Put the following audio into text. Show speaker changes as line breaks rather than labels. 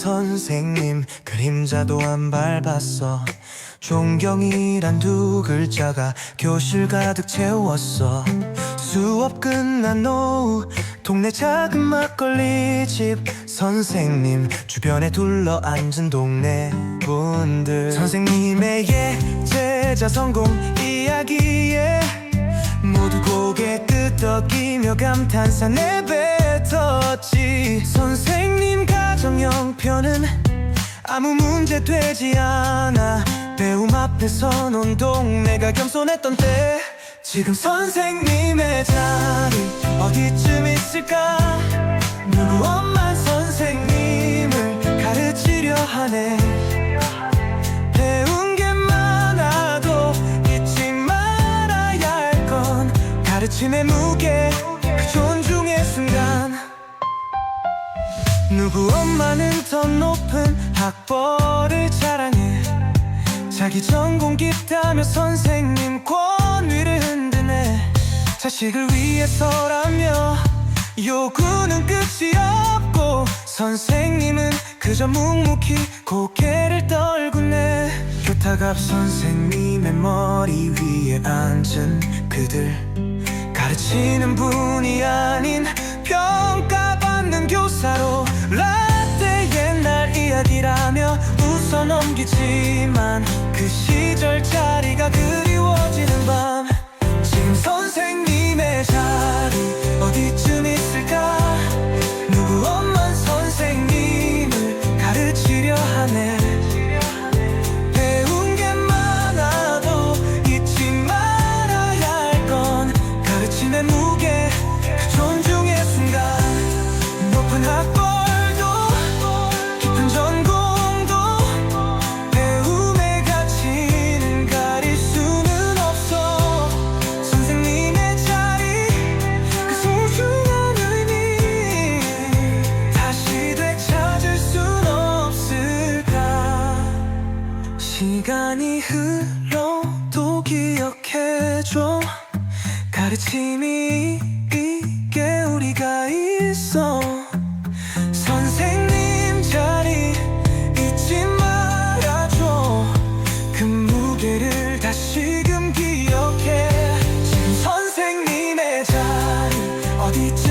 선생님 그림자도 안 밟았어. 존경이란 두 글자가 교실 가득 채웠어. 수업 끝난 오후 동네 작은 막걸리 집 선생님 주변에 둘러 앉은 동네 분들. 선생님의 예제자 성공 이야기에 모두 고개 끄덕이며 감탄사 내뱉었지. 선생님 가정 형편은 아무 문제 되지 않아. 배움 앞에 서놓은 동네가 겸손했던 때 지금 선생님의 자리 어디쯤 있을까? 누구 엄마 선생님을 가르치려 하네. 배운 게 많아도 잊지 말아야 할 건 가르침의 무게 그 존중의 순간 누구 엄마는 더 높은 학벌을 자랑해. 자기 전공 깊다며 선생님 권위를 흔드네. 자식을 위해서라며 요구는 끝이 없고 선생님은 그저 묵묵히 고개를 떨구네. 교탁 앞 선생님의 머리 위에 앉은 그들. 가르치는 분이 아닌 평가받는 교사로 이야기라며 웃어 넘기지만 그 시절 자리가 그리워지는 밤 지금 선생님의 자리 어디쯤 있을까? 누구 엄만 선생님을 가르치려 하네 시간이 흘러도 기억해줘. 가르침이 이게 우리가 있어. 선생님 자리 잊지 말아줘. 그 무게를 다시금 기억해. 지금 선생님의 자리 어디쯤